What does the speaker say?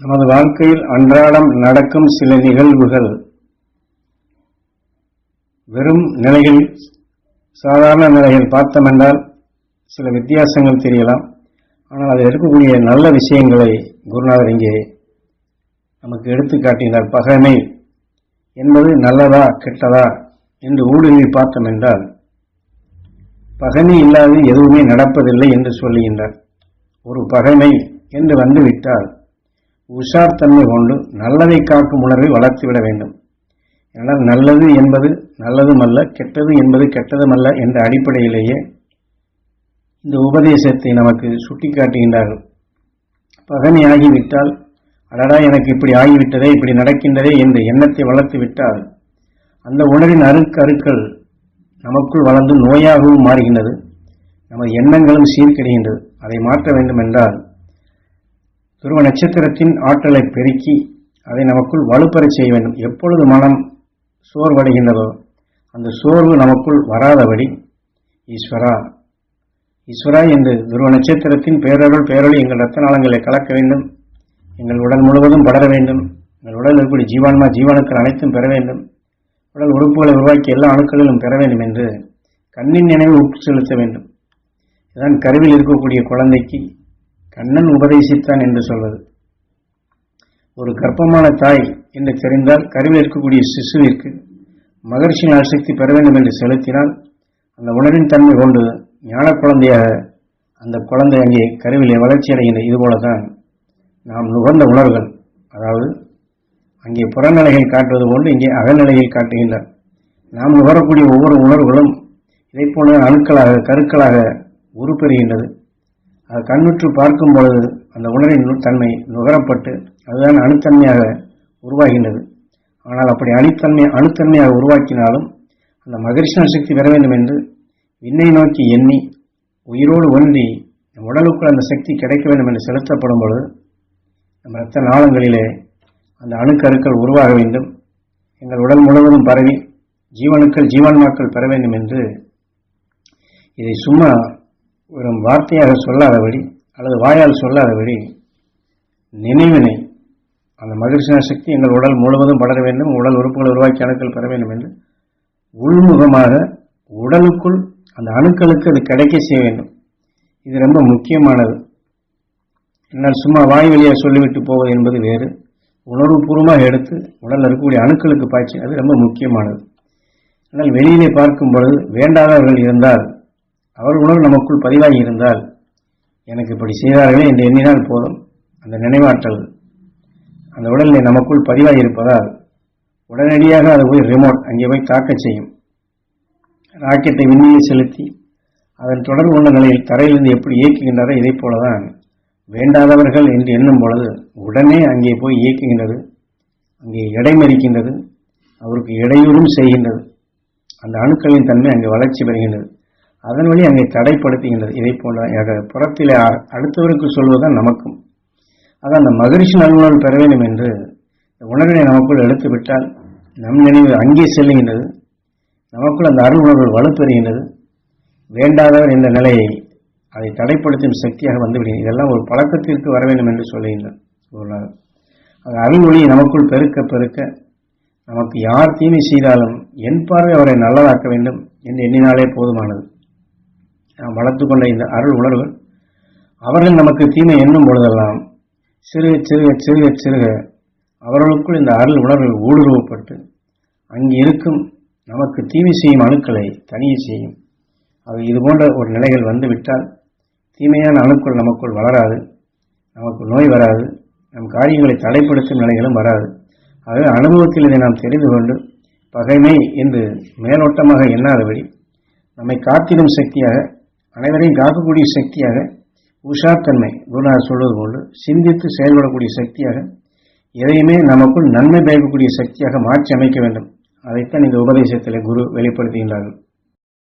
நமது வாழ்க்கையில் அன்றாடம் நடக்கும் சில நிகழ்வுகள். வெறும் நிலையில் சாதாரண நிலையில் பார்த்தமென்றால் சில வித்தியாசங்கள் தெரியலாம். ஆனால் அதில் இருக்கக்கூடிய நல்ல விஷயங்களை குருநாதர் இங்கே நமக்கு எடுத்து காட்டினார். பகைமை என்பது நல்லதா கெட்டதா என்று ஊடுருவி பார்த்தோம் என்றால் பகைமை இல்லாது எதுவுமே நடப்பதில்லை என்று சொல்லுகின்றார். ஒரு பகைமை என்று வந்துவிட்டால் உஷார் தன்மை கொண்டு நல்லதை காக்கும் உணர்வை வளர்த்துவிட வேண்டும். ஏனால் நல்லது என்பது நல்லதுமல்ல கெட்டது என்பது கெட்டதுமல்ல என்ற அடிப்படையிலேயே இந்த உபதேசத்தை நமக்கு சுட்டிக்காட்டுகின்றார்கள். பகனி ஆகிவிட்டால் அடடா எனக்கு இப்படி ஆகிவிட்டதே இப்படி நடக்கின்றதே என்ற எண்ணத்தை வளர்த்து விட்டால் அந்த உணரின் அருக்கருக்கள் நமக்குள் வளர்ந்து நோயாகவும் மாறுகின்றது. நமது எண்ணங்களும் சீர்கிடுகின்றது. அதை மாற்ற வேண்டும் என்றால் துருவ நட்சத்திரத்தின் ஆற்றலை பெருக்கி அதை நமக்குள் வலுப்பெறச் செய்ய வேண்டும். எப்பொழுது மனம் சோர்வடைகின்றதோ அந்த சோர்வு நமக்குள் வராதபடி ஈஸ்வரா ஈஸ்வரா என்று துருவ நட்சத்திரத்தின் பேரருள் பேரொழி எங்கள் ரத்த நாளங்களை கலக்க வேண்டும். எங்கள் உடல் முழுவதும் படர வேண்டும். எங்கள் உடல் இருக்கக்கூடிய ஜீவான்மா ஜீவனுக்கள் அனைத்தும் பெற வேண்டும். உடல் உறுப்புகளை உருவாக்கி எல்லா அணுக்களிலும் பெற வேண்டும் என்று கண்ணின் நினைவு உப்பு செலுத்த வேண்டும். இதுதான் கருவில் இருக்கக்கூடிய குழந்தைக்கு கண்ணன் உபதேசித்தான் என்று சொல்வது. ஒரு கர்ப்பமான தாய் என்று தெரிந்தால் கருவில் இருக்கக்கூடிய சிசுவிற்கு மகர்ஷியின் ஆசக்தி பெற வேண்டும் என்று செலுத்தினால் அந்த உணரின் தன்மை கொண்டு ஞான குழந்தையாக அந்த குழந்தை அங்கே கருவிலே வளர்ச்சி அடைகின்ற இதுபோலதான் நாம் நுகர்ந்த உணர்வுகள். அதாவது அங்கே புறநிலைகள் காட்டுவது போன்று இங்கே அகநிலையில் காட்டுகின்றார் நாம் நுகரக்கூடிய ஒவ்வொரு உணர்வுகளும் இதை அணுக்களாக கருக்களாக உருப்பெறுகின்றது. அது கண்ணுற்று பார்க்கும் பொழுது அந்த உணரின் தன்மை நுகரப்பட்டு அதுதான் அணுத்தன்மையாக உருவாகின்றது. ஆனால் அப்படி அணுத்தன்மை அணுத்தன்மையாக உருவாக்கினாலும் அந்த மகரிஷ்ண சக்தி பெற வேண்டும் என்று விண்ணை நோக்கி எண்ணி உயிரோடு ஒன்றி நம் உடலுக்குள் அந்த சக்தி கிடைக்க வேண்டும் என்று செலுத்தப்படும் பொழுது நம் இரத்த நாளங்களிலே அந்த அணுக்கருக்கள் உருவாக வேண்டும். எங்கள் உடல் முழுவதும் பரவி ஜீவனுக்கள் ஜீவான்மாக்கள் பெற வேண்டும் என்று இதை சும்மா ஒரு வார்த்தையாக சொல்லாதபடி அல்லது வாயால் சொல்லாதபடி நினைவினை அந்த மகிழ்ச்சியான சக்தி எங்கள் உடல் முழுவதும் படர வேண்டும் உடல் உறுப்புகள் உருவாக்கி அணுக்கள் பெற வேண்டும் என்று உள்முகமாக உடலுக்குள் அந்த அணுக்களுக்கு அது கிடைக்க செய்ய வேண்டும். இது ரொம்ப முக்கியமானது. என்னால் சும்மா வாய் வழியாக சொல்லிவிட்டு போவது என்பது வேறு. உணர்வுபூர்வமாக எடுத்து உடலில் இருக்கக்கூடிய அணுக்களுக்கு பாய்ச்சி அது ரொம்ப முக்கியமானது. ஆனால் வெளியிலே பார்க்கும் பொழுது வேண்டாதவர்கள் இருந்தால் அவர் உணர்வு நமக்குள் பதிவாகி இருந்தால் எனக்கு இப்படி செய்தார்களே என்று எண்ணினால் போதும். அந்த நினைவாற்றல் அந்த உடல்நிலை நமக்குள் பதிவாகி இருப்பதால் உடனடியாக அது போய் ரிமோட் அங்கே போய் தாக்கச் செய்யும். ராக்கெட்டை விண்ணில் செலுத்தி அதன் தொடர்பு உள்ள நிலையில் தரையிலிருந்து எப்படி இயக்குகின்றதோ இதை போலதான் வேண்டாதவர்கள் என்று எண்ணும் பொழுது உடனே அங்கே போய் இயக்குகின்றது அங்கே இடைமறிக்கின்றது அவருக்கு இடையூறும் செய்கின்றது. அந்த அணுக்களின் தன்மை அங்கே வளர்ச்சி பெறுகின்றது. அதன் வழி அங்கே தடைப்படுத்துகின்றது. இதை போல புறத்தில் அடுத்தவருக்கு சொல்வதுதான் நமக்கும். ஆக அந்த மகிழ்ச்சி நல்லுணர்வு பெற வேண்டும் என்று உணர்வினை நமக்குள் எடுத்துவிட்டால் நம் நினைவு அங்கே செல்லுகின்றது. நமக்குள் அந்த அருள் உணர்வு வலுப்பெறுகின்றது வேண்டாதவர் என்ற நிலையை அதை தடைப்படுத்தும் சக்தியாக வந்துவிடுகிறது இதெல்லாம் ஒரு பழக்கத்திற்கு வர வேண்டும் என்று சொல்லுகின்றார் அது அருள் ஒளியை நமக்குள் பெருக்க பெருக்க நமக்கு யார் தீமை செய்தாலும் என் பார்வை அவரை நல்லதாக்க வேண்டும் என்று எண்ணினாலே போதுமானது. நாம் வளர்த்து கொண்ட இந்த அருள் உணர்வு அவர்கள் நமக்கு தீமை எண்ணும் பொழுதெல்லாம் சிறுக சிறுக சிறுக சிறுக அவர்களுக்குள் இந்த அருள் உணர்வு ஊடுருவப்பட்டு அங்கு இருக்கும் நமக்கு தீமை செய்யும் அணுக்களை தனியே செய்யும். அது இது போன்ற ஒரு நிலைகள் வந்துவிட்டால் தீமையான அணுக்கள் நமக்குள் வளராது நமக்கு நோய் வராது நம் காரியங்களை தடைப்படுத்தும் நிலைகளும் வராது. ஆகவே அனுபவத்தில் இதை நாம் தெரிந்து கொண்டு பகைமை என்று மேலோட்டமாக எண்ணாதபடி நம்மை காத்திடும் சக்தியாக அனைவரையும் காக்கக்கூடிய சக்தியாக உஷாத்தன்மை குருநாதர் சொல்வது போன்று சிந்தித்து செயல்படக்கூடிய சக்தியாக எதையுமே நமக்குள் நன்மை பயக்கக்கூடிய சக்தியாக மாற்றி அமைக்க வேண்டும். அதைத்தான் இந்த உபதேசத்தில் குரு வெளிப்படுத்துகின்றார்கள்.